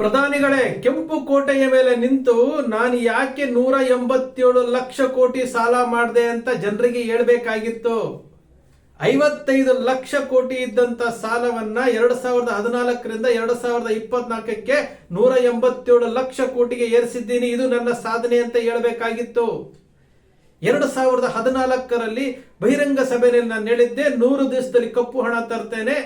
ಪ್ರಧಾನಿಗಳೇ, ಕೆಂಪು ಕೋಟೆಯ ಮೇಲೆ ನಿಂತು ನಾನು ಯಾಕೆ ನೂರ ಎಂಬತ್ತೇಳು ಲಕ್ಷ ಕೋಟಿ ಸಾಲ ಮಾಡಿದೆ ಅಂತ ಜನರಿಗೆ ಹೇಳಬೇಕಾಗಿತ್ತು? ಐವತ್ತೈದು ಲಕ್ಷ ಕೋಟಿ ಇದ್ದಂತ ಸಾಲವನ್ನ ಎರಡು ಸಾವಿರದ ಹದಿನಾಲ್ಕರಿಂದ ಎರಡು ಸಾವಿರದ ಇಪ್ಪತ್ನಾಲ್ಕಕ್ಕೆ ನೂರ ಎಂಬತ್ತೇಳು ಲಕ್ಷ ಕೋಟಿಗೆ ಏರಿಸಿದ್ದೀನಿ, ಇದು ನನ್ನ ಸಾಧನೆ ಅಂತ ಹೇಳಬೇಕಾಗಿತ್ತು. ಎರಡು ಸಾವಿರದ ಹದಿನಾಲ್ಕರಲ್ಲಿ ಬಹಿರಂಗ ಸಭೆಯಲ್ಲಿ ನಾನು ಹೇಳಿದ್ದೆ, ನೂರು ದಿವಸದಲ್ಲಿ ಕಪ್ಪು ಹಣ ತರ್ತೇನೆ.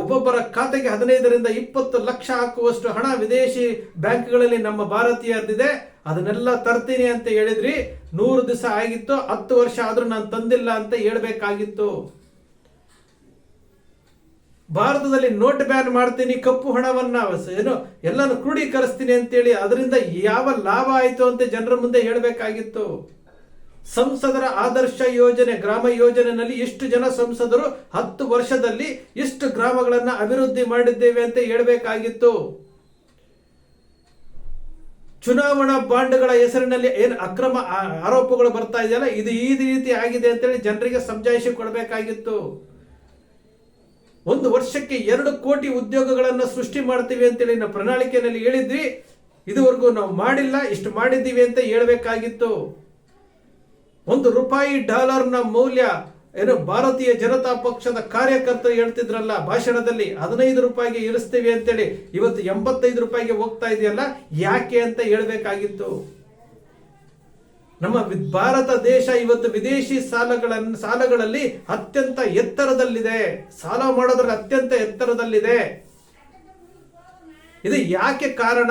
ಒಬ್ಬೊಬ್ಬರ ಖಾತೆಗೆ ಹದಿನೈದರಿಂದ ಇಪ್ಪತ್ತು ಲಕ್ಷ ಹಾಕುವಷ್ಟು ಹಣ ವಿದೇಶಿ ಬ್ಯಾಂಕ್ಗಳಲ್ಲಿ ನಮ್ಮ ಭಾರತೀಯರ್ದಿದೆ ಅದನ್ನೆಲ್ಲ ತರ್ತೀನಿ ಅಂತ ಹೇಳಿದ್ರಿ. ನೂರು ದಿವಸ ಆಗಿತ್ತು, ಹತ್ತು ವರ್ಷ ಆದ್ರೂ ನಾನು ತಂದಿಲ್ಲ ಅಂತ ಹೇಳಬೇಕಾಗಿತ್ತು. ಭಾರತದಲ್ಲಿ ನೋಟ್ ಬ್ಯಾನ್ ಮಾಡ್ತೀನಿ, ಕಪ್ಪು ಹಣವನ್ನ ಏನು, ಎಲ್ಲಾನು ಕ್ರೋಢೀಕರಿಸ್ತೀನಿ ಅಂತೇಳಿ, ಅದರಿಂದ ಯಾವ ಲಾಭ ಆಯಿತು ಅಂತ ಜನರ ಮುಂದೆ ಹೇಳಬೇಕಾಗಿತ್ತು. ಸಂಸದರ ಆದರ್ಶ ಯೋಜನೆ, ಗ್ರಾಮ ಯೋಜನೆಯಲ್ಲಿ ಎಷ್ಟು ಜನ ಸಂಸದರು ಹತ್ತು ವರ್ಷದಲ್ಲಿ ಇಷ್ಟು ಗ್ರಾಮಗಳನ್ನು ಅಭಿವೃದ್ಧಿ ಮಾಡಿದ್ದೇವೆ ಅಂತ ಹೇಳಬೇಕಾಗಿತ್ತು. ಚುನಾವಣಾ ಬಾಂಡ್ಗಳ ಹೆಸರಿನಲ್ಲಿ ಏನು ಅಕ್ರಮ ಆರೋಪಗಳು ಬರ್ತಾ ಇದೆಯಲ್ಲ, ಇದು ಈ ರೀತಿ ಆಗಿದೆ ಅಂತೇಳಿ ಜನರಿಗೆ ಸಮಜಾಯಿಷಿ ಕೊಡಬೇಕಾಗಿತ್ತು. ಒಂದು ವರ್ಷಕ್ಕೆ ಎರಡು ಕೋಟಿ ಉದ್ಯೋಗಗಳನ್ನು ಸೃಷ್ಟಿ ಮಾಡ್ತೀವಿ ಅಂತೇಳಿ ನಾವು ಪ್ರಣಾಳಿಕೆಯಲ್ಲಿ ಹೇಳಿದ್ವಿ. ಇದುವರೆಗೂ ನಾವು ಮಾಡಿಲ್ಲ, ಇಷ್ಟು ಮಾಡಿದ್ದೀವಿ ಅಂತ ಹೇಳ್ಬೇಕಾಗಿತ್ತು. ಒಂದು ರೂಪಾಯಿ ಡಾಲರ್ನ ಮೌಲ್ಯ ಏನು ಭಾರತೀಯ ಜನತಾ ಪಕ್ಷದ ಕಾರ್ಯಕರ್ತರು ಹೇಳ್ತಿದ್ರಲ್ಲ ಭಾಷಣದಲ್ಲಿ ಹದಿನೈದು ರೂಪಾಯಿಗೆ ಇಳಿಸ್ತೀವಿ ಅಂತೇಳಿ, ಇವತ್ತು ಎಂಬತ್ತೈದು ರೂಪಾಯಿಗೆ ಹೋಗ್ತಾ ಇದೆಯಲ್ಲ, ಯಾಕೆ ಅಂತ ಹೇಳಬೇಕಾಗಿತ್ತು. ನಮ್ಮ ಭಾರತ ದೇಶ ಇವತ್ತು ವಿದೇಶಿ ಸಾಲಗಳನ್ನು ಸಾಲಗಳಲ್ಲಿ ಅತ್ಯಂತ ಎತ್ತರದಲ್ಲಿದೆ. ಸಾಲ ಮಾಡೋದ್ರಲ್ಲಿ ಅತ್ಯಂತ ಎತ್ತರದಲ್ಲಿದೆ. ಇದು ಯಾಕೆ ಕಾರಣ?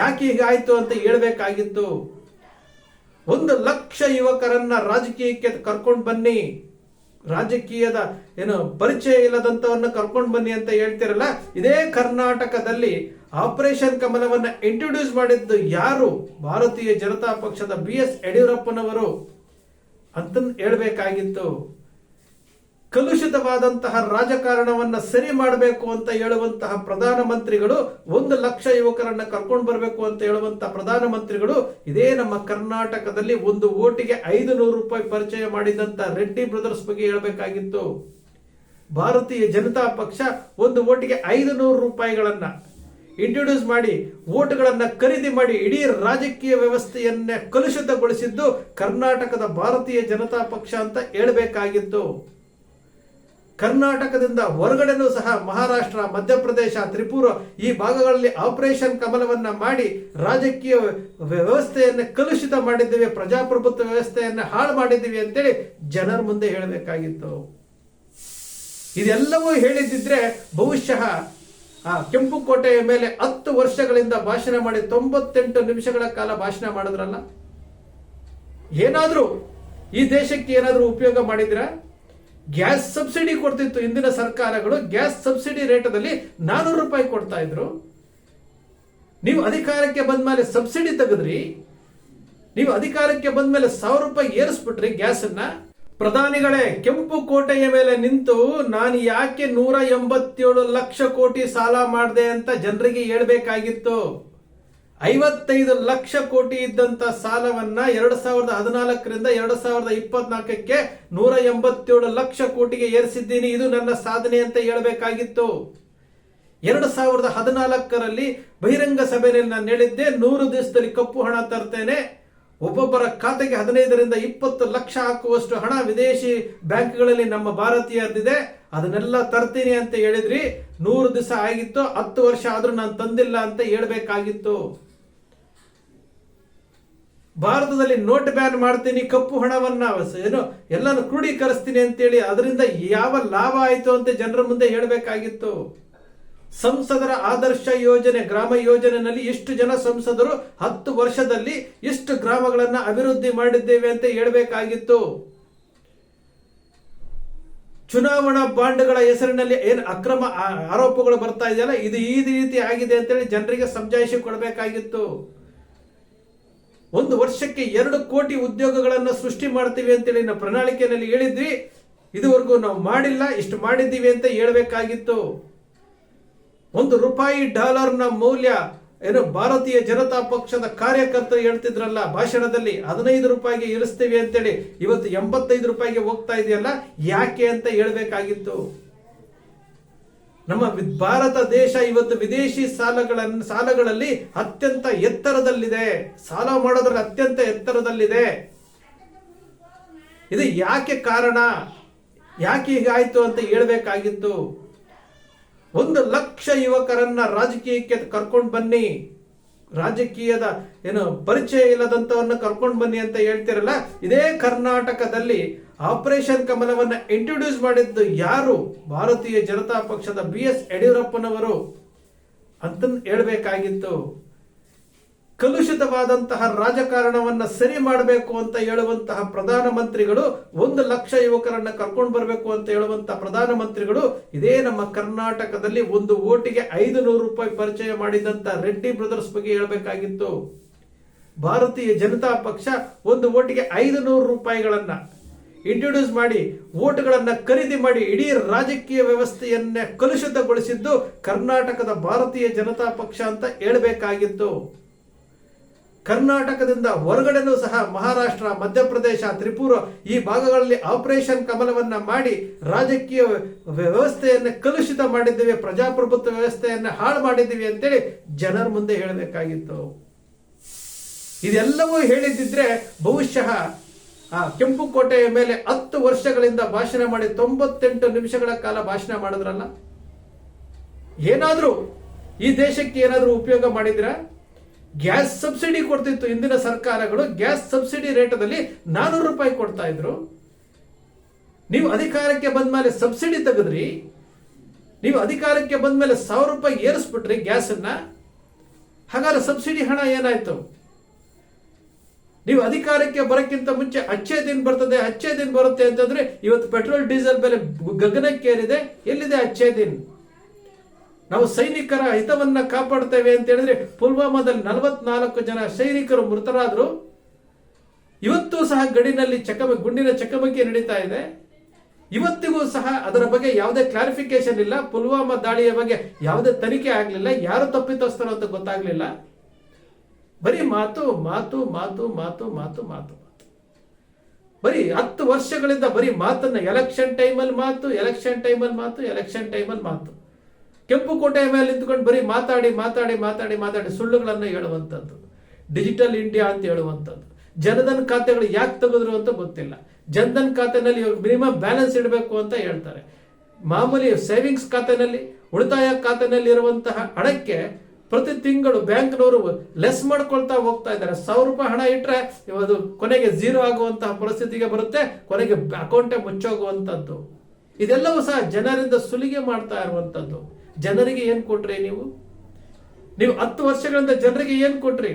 ಯಾಕೆ ಹೀಗಾಯಿತು ಅಂತ ಹೇಳ್ಬೇಕಾಗಿತ್ತು. ಒಂದು ಲಕ್ಷ ಯುವಕರನ್ನ ರಾಜಕೀಯಕ್ಕೆ ಕರ್ಕೊಂಡು ಬನ್ನಿ. ರಾಜಕೀಯದ ಏನು ಪರಿಚಯ ಇಲ್ಲದಂತವನ್ನ ಕರ್ಕೊಂಡು ಬನ್ನಿ ಅಂತ ಹೇಳ್ತಿರಲ್ಲ, ಇದೇ ಕರ್ನಾಟಕದಲ್ಲಿ ಆಪರೇಷನ್ ಕಮಲವನ್ನ ಇಂಟ್ರೊಡ್ಯೂಸ್ ಮಾಡಿದ್ದು ಯಾರು? ಭಾರತೀಯ ಜನತಾ ಪಕ್ಷದ ಬಿ ಎಸ್ ಯಡಿಯೂರಪ್ಪನವರು. ಅಂತ ಹೇಳ್ಬೇಕಾಗಿತ್ತು. ಕಲುಷಿತವಾದಂತಹ ರಾಜಕಾರಣವನ್ನ ಸರಿ ಮಾಡಬೇಕು ಅಂತ ಹೇಳುವಂತಹ ಪ್ರಧಾನ ಮಂತ್ರಿಗಳು ಒಂದು ಲಕ್ಷ ಯುವಕರನ್ನ ಕರ್ಕೊಂಡು ಬರಬೇಕು ಅಂತ ಹೇಳುವಂತಹ ಪ್ರಧಾನಮಂತ್ರಿಗಳು ಇದೇ ನಮ್ಮ ಕರ್ನಾಟಕದಲ್ಲಿ ಒಂದು ಓಟಿಗೆ ಐದು ನೂರು ರೂಪಾಯಿ ಪರಿಚಯ ಮಾಡಿದಂತ ರೆಡ್ಡಿ ಬ್ರದರ್ಸ್ ಬಗ್ಗೆ ಹೇಳಬೇಕಾಗಿತ್ತು. ಭಾರತೀಯ ಜನತಾ ಪಕ್ಷ ಒಂದು ಓಟಿಗೆ ಐದು ನೂರು ರೂಪಾಯಿಗಳನ್ನ ಇಂಟ್ರೊಡ್ಯೂಸ್ ಮಾಡಿ, ಓಟ್ಗಳನ್ನ ಖರೀದಿ ಮಾಡಿ, ಇಡೀ ರಾಜಕೀಯ ವ್ಯವಸ್ಥೆಯನ್ನೇ ಕಲುಷಿತಗೊಳಿಸಿದ್ದು ಕರ್ನಾಟಕದ ಭಾರತೀಯ ಜನತಾ ಪಕ್ಷ ಅಂತ ಹೇಳಬೇಕಾಗಿತ್ತು. ಕರ್ನಾಟಕದಿಂದ ಹೊರಗಡೆನೂ ಸಹ ಮಹಾರಾಷ್ಟ್ರ, ಮಧ್ಯಪ್ರದೇಶ, ತ್ರಿಪುರ ಈ ಭಾಗಗಳಲ್ಲಿ ಆಪರೇಷನ್ ಕಮಲವನ್ನ ಮಾಡಿ ರಾಜಕೀಯ ವ್ಯವಸ್ಥೆಯನ್ನು ಕಲುಷಿತ ಮಾಡಿದ್ದೀವಿ, ಪ್ರಜಾಪ್ರಭುತ್ವ ವ್ಯವಸ್ಥೆಯನ್ನ ಹಾಳು ಮಾಡಿದ್ದೀವಿ ಅಂತೇಳಿ ಜನರ ಮುಂದೆ ಹೇಳಬೇಕಾಗಿತ್ತು. ಇದೆಲ್ಲವೂ ಹೇಳಿದ್ದಿದ್ರೆ ಬಹುಶಃ, ಆ, ಕೆಂಪು ಕೋಟೆಯ ಮೇಲೆ ಹತ್ತು ವರ್ಷಗಳಿಂದ ಭಾಷಣ ಮಾಡಿ ತೊಂಬತ್ತೆಂಟು ನಿಮಿಷಗಳ ಕಾಲ ಭಾಷಣ ಮಾಡಿದ್ರಲ್ಲ? ಏನಾದರೂ ಈ ದೇಶಕ್ಕೆ ಏನಾದರೂ ಉಪಯೋಗ ಮಾಡಿದ್ರ? ಗ್ಯಾಸ್ ಸಬ್ಸಿಡಿ ಕೊಡ್ತಿತ್ತು ಹಿಂದಿನ ಸರ್ಕಾರಗಳು, ಗ್ಯಾಸ್ ಸಬ್ಸಿಡಿ ರೇಟದಲ್ಲಿ ನಾನೂರು ರೂಪಾಯಿ ಕೊಡ್ತಾ ಇದ್ರು. ನೀವು ಅಧಿಕಾರಕ್ಕೆ ಬಂದ್ಮೇಲೆ ಸಬ್ಸಿಡಿ ತೆಗೆದ್ರಿ. ನೀವು ಅಧಿಕಾರಕ್ಕೆ ಬಂದ್ಮೇಲೆ ಸಾವಿರ ರೂಪಾಯಿ ಏರಿಸ್ಬಿಟ್ರಿ ಗ್ಯಾಸ್ ಅನ್ನ ಪ್ರಧಾನಿಗಳೇ, ಕೆಂಪು ಕೋಟೆಯ ಮೇಲೆ ನಿಂತು ನಾನು ಯಾಕೆ ನೂರ ಎಂಬತ್ತೇಳು ಲಕ್ಷ ಕೋಟಿ ಸಾಲ ಮಾಡಿದೆ ಅಂತ ಜನರಿಗೆ ಹೇಳ್ಬೇಕಾಗಿತ್ತು. ಐವತ್ತೈದು ಲಕ್ಷ ಕೋಟಿ ಇದ್ದಂತ ಸಾಲವನ್ನ ಎರಡ್ ಸಾವಿರದ ಹದಿನಾಲ್ಕರಿಂದ ಎರಡ್ ಸಾವಿರದ ಇಪ್ಪತ್ನಾಲ್ಕಕ್ಕೆ ನೂರ ಎಂಬತ್ತೇಳು ಲಕ್ಷ ಕೋಟಿಗೆ ಏರಿಸಿದ್ದೀನಿ. ಇದು ನನ್ನ ಸಾಧನೆ ಅಂತ ಹೇಳಬೇಕಾಗಿತ್ತು. ಎರಡು ಸಾವಿರದ ಹದಿನಾಲ್ಕರಲ್ಲಿ ಬಹಿರಂಗ ಸಭೆಯಲ್ಲಿ ನಾನು ಹೇಳಿದ್ದೆ, ನೂರು ದಿವಸದಲ್ಲಿ ಕಪ್ಪು ಹಣ ತರ್ತೇನೆ. ಒಬ್ಬೊಬ್ಬರ ಖಾತೆಗೆ ಹದಿನೈದರಿಂದ ಇಪ್ಪತ್ತು ಲಕ್ಷ ಹಾಕುವಷ್ಟು ಹಣ ವಿದೇಶಿ ಬ್ಯಾಂಕ್ಗಳಲ್ಲಿ ನಮ್ಮ ಭಾರತೀಯರ್ದಿದೆ ಅದನ್ನೆಲ್ಲ ತರ್ತೀನಿ ಅಂತ ಹೇಳಿದ್ರಿ. ನೂರು ದಿವಸ ಆಗಿತ್ತು, ಹತ್ತು ವರ್ಷ ಆದ್ರೂ ನಾನು ತಂದಿಲ್ಲ ಅಂತ ಹೇಳಬೇಕಾಗಿತ್ತು. ಭಾರತದಲ್ಲಿ ನೋಟ್ ಬ್ಯಾನ್ ಮಾಡ್ತೀನಿ, ಕಪ್ಪು ಹಣವನ್ನ ಏನು, ಎಲ್ಲಾನು ಕ್ರೋಢೀಕರಿಸ್ತೀನಿ ಅಂತೇಳಿ, ಅದರಿಂದ ಯಾವ ಲಾಭ ಆಯಿತು ಅಂತ ಜನರ ಮುಂದೆ ಹೇಳಬೇಕಾಗಿತ್ತು. ಸಂಸದರ ಆದರ್ಶ ಯೋಜನೆ, ಗ್ರಾಮ ಯೋಜನೆಯಲ್ಲಿ ಇಷ್ಟು ಜನ ಸಂಸದರು ಹತ್ತು ವರ್ಷದಲ್ಲಿ ಇಷ್ಟು ಗ್ರಾಮಗಳನ್ನು ಅಭಿವೃದ್ಧಿ ಮಾಡಿದ್ದೇವೆ ಅಂತ ಹೇಳಬೇಕಾಗಿತ್ತು. ಚುನಾವಣಾ ಬಾಂಡ್ಗಳ ಹೆಸರಿನಲ್ಲಿ ಏನು ಅಕ್ರಮ ಆರೋಪಗಳು ಬರ್ತಾ ಇದೆಯಲ್ಲ, ಇದು ಈ ರೀತಿ ಆಗಿದೆ ಅಂತೇಳಿ ಜನರಿಗೆ ಸಮಜಾಯಿಷಿ ಕೊಡಬೇಕಾಗಿತ್ತು. ಒಂದು ವರ್ಷಕ್ಕೆ ಎರಡು ಕೋಟಿ ಉದ್ಯೋಗಗಳನ್ನು ಸೃಷ್ಟಿ ಮಾಡ್ತೀವಿ ಅಂತೇಳಿ ನಾವು ಪ್ರಣಾಳಿಕೆಯಲ್ಲಿ ಹೇಳಿದ್ವಿ. ಇದುವರೆಗೂ ನಾವು ಮಾಡಿಲ್ಲ, ಇಷ್ಟು ಮಾಡಿದ್ದೀವಿ ಅಂತ ಹೇಳ್ಬೇಕಾಗಿತ್ತು. ಒಂದು ರೂಪಾಯಿ ಡಾಲರ್ನ ಮೌಲ್ಯ ಏನು ಭಾರತೀಯ ಜನತಾ ಪಕ್ಷದ ಕಾರ್ಯಕರ್ತರು ಹೇಳ್ತಿದ್ರಲ್ಲ ಭಾಷಣದಲ್ಲಿ ಹದಿನೈದು ರೂಪಾಯಿಗೆ ಇಳಿಸ್ತೀವಿ ಅಂತೇಳಿ ಇವತ್ತು ಎಂಬತ್ತೈದು ರೂಪಾಯಿಗೆ ಹೋಗ್ತಾ ಇದೆಯಲ್ಲ ಯಾಕೆ ಅಂತ ಹೇಳಬೇಕಾಗಿತ್ತು. ನಮ್ಮ ಭಾರತ ದೇಶ ಇವತ್ತು ವಿದೇಶಿ ಸಾಲಗಳನ್ನು ಸಾಲಗಳಲ್ಲಿ ಅತ್ಯಂತ ಎತ್ತರದಲ್ಲಿದೆ. ಸಾಲ ಮಾಡೋದ್ರಲ್ಲಿ ಅತ್ಯಂತ ಎತ್ತರದಲ್ಲಿದೆ. ಇದು ಯಾಕೆ ಕಾರಣ? ಯಾಕೆ ಹೀಗಾಯ್ತು ಅಂತ ಹೇಳ್ಬೇಕಾಗಿತ್ತು. ಒಂದು ಲಕ್ಷ ಯುವಕರನ್ನ ರಾಜಕೀಯಕ್ಕೆ ಕರ್ಕೊಂಡು ಬನ್ನಿ. ರಾಜಕೀಯದ ಏನು ಪರಿಚಯ ಇಲ್ಲದಂತವನ್ನ ಕರ್ಕೊಂಡು ಬನ್ನಿ ಅಂತ ಹೇಳ್ತಿರಲ್ಲ, ಇದೇ ಕರ್ನಾಟಕದಲ್ಲಿ ಆಪರೇಷನ್ ಕಮಲವನ್ನ ಇಂಟ್ರೊಡ್ಯೂಸ್ ಮಾಡಿದ್ದು ಯಾರು? ಭಾರತೀಯ ಜನತಾ ಪಕ್ಷದ ಬಿ ಎಸ್ ಯಡಿಯೂರಪ್ಪನವರು. ಅಂತ ಹೇಳ್ಬೇಕಾಗಿತ್ತು. ಕಲುಷಿತವಾದಂತಹ ರಾಜಕಾರಣವನ್ನ ಸರಿ ಮಾಡಬೇಕು ಅಂತ ಹೇಳುವಂತಹ ಪ್ರಧಾನಮಂತ್ರಿಗಳು ಒಂದು ಲಕ್ಷ ಯುವಕರನ್ನ ಕರ್ಕೊಂಡು ಬರಬೇಕು ಅಂತ ಹೇಳುವಂತಹ ಪ್ರಧಾನಮಂತ್ರಿಗಳು ಇದೇ ನಮ್ಮ ಕರ್ನಾಟಕದಲ್ಲಿ ಒಂದು ಓಟಿಗೆ ಐದು ನೂರು ರೂಪಾಯಿ ಪರಿಚಯ ಮಾಡಿದಂತ ರೆಡ್ಡಿ ಬ್ರದರ್ಸ್ ಬಗ್ಗೆ ಹೇಳಬೇಕಾಗಿತ್ತು. ಭಾರತೀಯ ಜನತಾ ಪಕ್ಷ ಒಂದು ಓಟಿಗೆ ಐದು ನೂರು ರೂಪಾಯಿಗಳನ್ನ ಇಂಟ್ರೊಡ್ಯೂಸ್ ಮಾಡಿ, ಓಟ್ಗಳನ್ನ ಖರೀದಿ ಮಾಡಿ, ಇಡೀ ರಾಜಕೀಯ ವ್ಯವಸ್ಥೆಯನ್ನೇ ಕಲುಷಿತಗೊಳಿಸಿದ್ದು ಕರ್ನಾಟಕದ ಭಾರತೀಯ ಜನತಾ ಪಕ್ಷ ಅಂತ ಹೇಳಬೇಕಾಗಿತ್ತು. ಕರ್ನಾಟಕದಿಂದ ಹೊರಗಡೆನೂ ಸಹ ಮಹಾರಾಷ್ಟ್ರ, ಮಧ್ಯಪ್ರದೇಶ, ತ್ರಿಪುರ ಈ ಭಾಗಗಳಲ್ಲಿ ಆಪರೇಷನ್ ಕಮಲವನ್ನ ಮಾಡಿ ರಾಜಕೀಯ ವ್ಯವಸ್ಥೆಯನ್ನು ಕಲುಷಿತ ಮಾಡಿದ್ದೀವಿ, ಪ್ರಜಾಪ್ರಭುತ್ವ ವ್ಯವಸ್ಥೆಯನ್ನು ಹಾಳು ಮಾಡಿದ್ದೀವಿ ಅಂತೇಳಿ ಜನರ ಮುಂದೆ ಹೇಳಬೇಕಾಗಿತ್ತು. ಇದೆಲ್ಲವೂ ಹೇಳಿದ್ದಿದ್ರೆ ಬಹುಶಃ, ಆ ಕೆಂಪು ಕೋಟೆಯ ಮೇಲೆ ಹತ್ತು ವರ್ಷಗಳಿಂದ ಭಾಷಣ ಮಾಡಿ ತೊಂಬತ್ತೆಂಟು ನಿಮಿಷಗಳ ಕಾಲ ಭಾಷಣ ಮಾಡಿದ್ರಲ್ಲ? ಏನಾದರೂ ಈ ದೇಶಕ್ಕೆ ಏನಾದರೂ ಉಪಯೋಗ ಮಾಡಿದ್ರ? ಗ್ಯಾಸ್ ಸಬ್ಸಿಡಿ ಕೊಡ್ತಿತ್ತು ಹಿಂದಿನ ಸರ್ಕಾರಗಳು, ಗ್ಯಾಸ್ ಸಬ್ಸಿಡಿ ರೇಟದಲ್ಲಿ ನಾನೂರು ರೂಪಾಯಿ ಕೊಡ್ತಾ ಇದ್ರು. ನೀವು ಅಧಿಕಾರಕ್ಕೆ ಬಂದ ಮೇಲೆ ಸಬ್ಸಿಡಿ ತೆಗೆದ್ರಿ. ನೀವು ಅಧಿಕಾರಕ್ಕೆ ಬಂದ ಮೇಲೆ ಸಾವಿರ ರೂಪಾಯಿ ಏರಿಸ್ಬಿಟ್ರಿ ಗ್ಯಾಸ್ ಅನ್ನ ಹಾಗಾದ್ರೆ ಸಬ್ಸಿಡಿ ಹಣ ಏನಾಯ್ತು? ನೀವು ಅಧಿಕಾರಕ್ಕೆ ಬರೋಕ್ಕಿಂತ ಮುಂಚೆ ಅಚ್ಚೆ ದಿನ ಬರ್ತದೆ, ಅಚ್ಚೆ ದಿನ ಬರುತ್ತೆ ಅಂತಂದ್ರೆ ಇವತ್ತು ಪೆಟ್ರೋಲ್, ಡೀಸೆಲ್ ಬೆಲೆ ಗಗನಕ್ಕೇರಿದೆ. ಎಲ್ಲಿದೆ ಅಚ್ಚೆ ದಿನ್? ನಾವು ಸೈನಿಕರ ಹಿತವನ್ನ ಕಾಪಾಡ್ತೇವೆ ಅಂತ ಹೇಳಿದ್ರೆ ಪುಲ್ವಾಮಾದಲ್ಲಿ ನಲವತ್ನಾಲ್ಕು ಜನ ಸೈನಿಕರು ಮೃತರಾದ್ರು. ಇವತ್ತು ಸಹ ಗಡಿನಲ್ಲಿ ಚಕಮ, ಗುಂಡಿನ ಚಕಮಕಿ ನಡೀತಾ ಇದೆ. ಇವತ್ತಿಗೂ ಸಹ ಅದರ ಬಗ್ಗೆ ಯಾವುದೇ ಕ್ಲಾರಿಫಿಕೇಶನ್ ಇಲ್ಲ. ಪುಲ್ವಾಮಾ ದಾಳಿಯ ಬಗ್ಗೆ ಯಾವುದೇ ತನಿಖೆ ಆಗಲಿಲ್ಲ. ಯಾರು ತಪ್ಪಿತಸ್ಥರು ಅಂತ ಗೊತ್ತಾಗ್ಲಿಲ್ಲ. ಬರೀ ಮಾತು ಮಾತು ಮಾತು ಮಾತು ಮಾತು ಮಾತು ಮಾತು. ಬರೀ ಹತ್ತು ವರ್ಷಗಳಿಂದ ಬರೀ ಮಾತನ್ನ ಎಲೆಕ್ಷನ್ ಟೈಮಲ್ಲಿ ಮಾತು ಎಲೆಕ್ಷನ್ ಟೈಮಲ್ಲಿ ಮಾತು ಎಲೆಕ್ಷನ್ ಟೈಮಲ್ಲಿ ಮಾತು. ಕೆಂಪು ಕೋಟೆಯ ಮೇಲೆ ನಿಂತ್ಕೊಂಡು ಬರೀ ಮಾತಾಡಿ ಮಾತಾಡಿ ಮಾತಾಡಿ ಮಾತಾಡಿ ಸುಳ್ಳುಗಳನ್ನು ಹೇಳುವಂಥದ್ದು ಡಿಜಿಟಲ್ ಇಂಡಿಯಾ ಅಂತ ಹೇಳುವಂಥದ್ದು ಜನಧನ್ ಖಾತೆಗಳು ಯಾಕೆ ತೆಗೆದ್ರು ಅಂತ ಗೊತ್ತಿಲ್ಲ. ಜನಧನ್ ಖಾತೆನಲ್ಲಿ ಮಿನಿಮಮ್ ಬ್ಯಾಲೆನ್ಸ್ ಇಡಬೇಕು ಅಂತ ಹೇಳ್ತಾರೆ. ಮಾಮೂಲಿ ಸೇವಿಂಗ್ಸ್ ಖಾತೆನಲ್ಲಿ, ಉಳಿತಾಯ ಖಾತೆನಲ್ಲಿ ಇರುವಂತಹ ಹಣಕ್ಕೆ ಪ್ರತಿ ತಿಂಗಳು ಬ್ಯಾಂಕ್ನವರು ಲೆಸ್ ಮಾಡ್ಕೊಳ್ತಾ ಹೋಗ್ತಾ ಇದ್ದಾರೆ. ಸಾವಿರ ರೂಪಾಯಿ ಹಣ ಇಟ್ಟರೆ ಅದು ಕೊನೆಗೆ ಝೀರೋ ಆಗುವಂತಹ ಪರಿಸ್ಥಿತಿಗೆ ಬರುತ್ತೆ, ಕೊನೆಗೆ ಅಕೌಂಟೇ ಮುಚ್ಚೋಗುವಂಥದ್ದು ಇದೆಲ್ಲವೂ ಸಹ ಜನರಿಂದ ಸುಲಿಗೆ ಮಾಡ್ತಾ ಇರುವಂಥದ್ದು ಜನರಿಗೆ ಏನ್ ಕೊಟ್ರಿ ನೀವು? ನೀವು ಹತ್ತು ವರ್ಷಗಳಿಂದ ಜನರಿಗೆ ಏನ್ ಕೊಟ್ರಿ?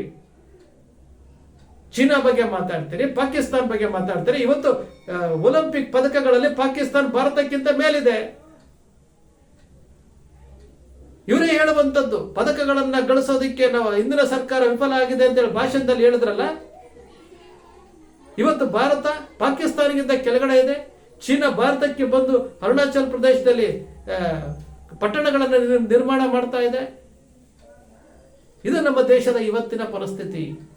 ಚೀನಾ ಬಗ್ಗೆ ಮಾತಾಡ್ತೀರಿ, ಪಾಕಿಸ್ತಾನ ಬಗ್ಗೆ ಮಾತಾಡ್ತೀರಿ. ಇವತ್ತು ಒಲಿಂಪಿಕ್ ಪದಕಗಳಲ್ಲಿ ಪಾಕಿಸ್ತಾನ ಭಾರತಕ್ಕಿಂತ ಮೇಲಿದೆ. ಇವರೇ ಹೇಳುವಂತದ್ದು ಪದಕಗಳನ್ನ ಗಳಿಸೋದಕ್ಕೆ ನಾವು ಹಿಂದಿನ ಸರ್ಕಾರ ವಿಫಲ ಆಗಿದೆ ಅಂತ ಹೇಳಿ ಭಾಷಣದಲ್ಲಿ ಹೇಳಿದ್ರಲ್ಲ? ಇವತ್ತು ಭಾರತ ಪಾಕಿಸ್ತಾನಗಿಂತ ಕೆಳಗಡೆ ಇದೆ. ಚೀನಾ ಭಾರತಕ್ಕೆ ಬಂದು ಅರುಣಾಚಲ್ ಪ್ರದೇಶದಲ್ಲಿ ಪಟ್ಟಣಗಳನ್ನು ನಿರ್- ನಿರ್ಮಾಣ ಮಾಡ್ತಾ ಇದೆ. ಇದು ನಮ್ಮ ದೇಶದ ಇವತ್ತಿನ ಪರಿಸ್ಥಿತಿ.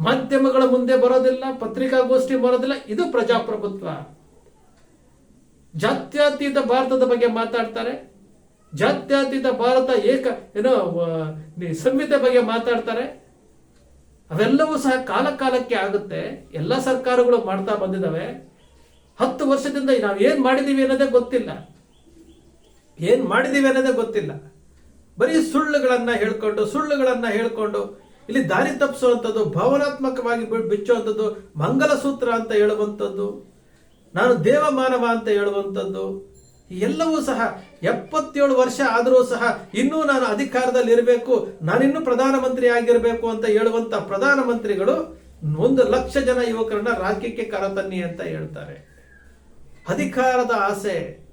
ಮಾಧ್ಯಮಗಳ ಮುಂದೆ ಬರೋದಿಲ್ಲ, ಪತ್ರಿಕಾಗೋಷ್ಠಿ ಬರೋದಿಲ್ಲ, ಇದು ಪ್ರಜಾಪ್ರಭುತ್ವ. ಜಾತ್ಯತೀತ ಭಾರತದ ಬಗ್ಗೆ ಮಾತಾಡ್ತಾರೆ. ಜಾತ್ಯತೀತ ಭಾರತ ಏಕ, ಏನೋ ಸಂಹಿತೆ ಬಗ್ಗೆ ಮಾತಾಡ್ತಾರೆ. ಅವೆಲ್ಲವೂ ಸಹ ಕಾಲ ಕಾಲಕ್ಕೆ ಆಗುತ್ತೆ. ಎಲ್ಲ ಸರ್ಕಾರಗಳು ಮಾಡ್ತಾ ಬಂದಿದ್ದಾವೆ. ಹತ್ತು ವರ್ಷದಿಂದ ನಾವು ಏನು ಮಾಡಿದೀವಿ ಅನ್ನೋದೇ ಗೊತ್ತಿಲ್ಲ. ಏನ್ ಮಾಡಿದೀವಿ ಅನ್ನೋದೇ ಗೊತ್ತಿಲ್ಲ. ಬರೀ ಸುಳ್ಳುಗಳನ್ನು ಹೇಳ್ಕೊಂಡು ಸುಳ್ಳುಗಳನ್ನು ಹೇಳ್ಕೊಂಡು, ಇಲ್ಲಿ ದಾರಿ ತಪ್ಪಿಸುವಂಥದ್ದು, ಭಾವನಾತ್ಮಕವಾಗಿ ಬಿಚ್ಚುವಂಥದ್ದು, ಮಂಗಲಸೂತ್ರ ಅಂತ ಹೇಳುವಂಥದ್ದು, ನಾನು ದೇವಮಾನವ ಅಂತ ಹೇಳುವಂಥದ್ದು ಎಲ್ಲವೂ ಸಹ ಎಪ್ಪತ್ತೇಳು ವರ್ಷ ಆದರೂ ಸಹ ಇನ್ನೂ ನಾನು ಅಧಿಕಾರದಲ್ಲಿ ಇರಬೇಕು, ನಾನಿನ್ನೂ ಪ್ರಧಾನಮಂತ್ರಿ ಆಗಿರಬೇಕು ಅಂತ ಹೇಳುವಂತ ಪ್ರಧಾನಮಂತ್ರಿಗಳು ಒಂದು ಲಕ್ಷ ಜನ ಯುವಕರನ್ನ ರಾಜ್ಯಕ್ಕೆ ಕರತನ್ನಿ ಅಂತ ಹೇಳ್ತಾರೆ. ಅಧಿಕಾರದ ಆಸೆ.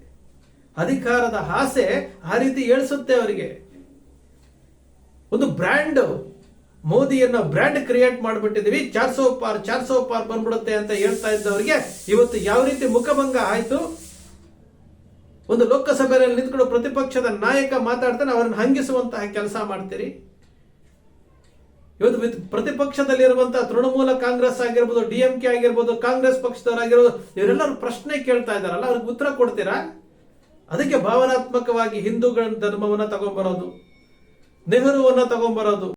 ಅಧಿಕಾರದ ಆಸೆ ಆ ರೀತಿ ಏಳಿಸುತ್ತೆ ಅವರಿಗೆ. ಒಂದು ಬ್ರ್ಯಾಂಡ್ ಮೋದಿಯನ್ನ ಬ್ರ್ಯಾಂಡ್ ಕ್ರಿಯೇಟ್ ಮಾಡಿಬಿಟ್ಟಿದೀವಿ ಚಾರ್ ಸೋ ಪಾರ್ ಚಾರ್ ಸೋ ಪಾರ್ ಬಂದ್ಬಿಡುತ್ತೆ ಅಂತ ಹೇಳ್ತಾ ಇದ್ದವರಿಗೆ ಇವತ್ತು ಯಾವ ರೀತಿ ಮುಖಭಂಗ ಆಯ್ತು? ಒಂದು ಲೋಕಸಭೆಯಲ್ಲಿ ನಿಂತ್ಕೊಂಡು ಪ್ರತಿಪಕ್ಷದ ನಾಯಕ ಮಾತಾಡ್ತಾನೆ, ಅವರನ್ನು ಹಂಗಿಸುವಂತಹ ಕೆಲಸ ಮಾಡ್ತೀರಿ? ಇವತ್ತು ವಿತ್- ಪ್ರತಿಪಕ್ಷದಲ್ಲಿರುವಂತಹ ತೃಣಮೂಲ ಕಾಂಗ್ರೆಸ್ ಆಗಿರ್ಬೋದು, ಡಿ ಎಂ ಕೆ ಆಗಿರ್ಬೋದು, ಕಾಂಗ್ರೆಸ್ ಪಕ್ಷದವರಾಗಿರ್ಬೋದು, ಇವರೆಲ್ಲರೂ ಪ್ರಶ್ನೆ ಕೇಳ್ತಾ ಇದಾರಲ್ಲ ಅವ್ರಿಗೆ ಉತ್ತರ ಕೊಡ್ತೀರಾ? ಅದಕ್ಕೆ ಭಾವನಾತ್ಮಕವಾಗಿ ಹಿಂದೂಗಳ ಧರ್ಮವನ್ನ ತಗೊಂಬರೋದು ನೆಹರುವನ್ನ ತಗೊಂಡ್ಬರೋದು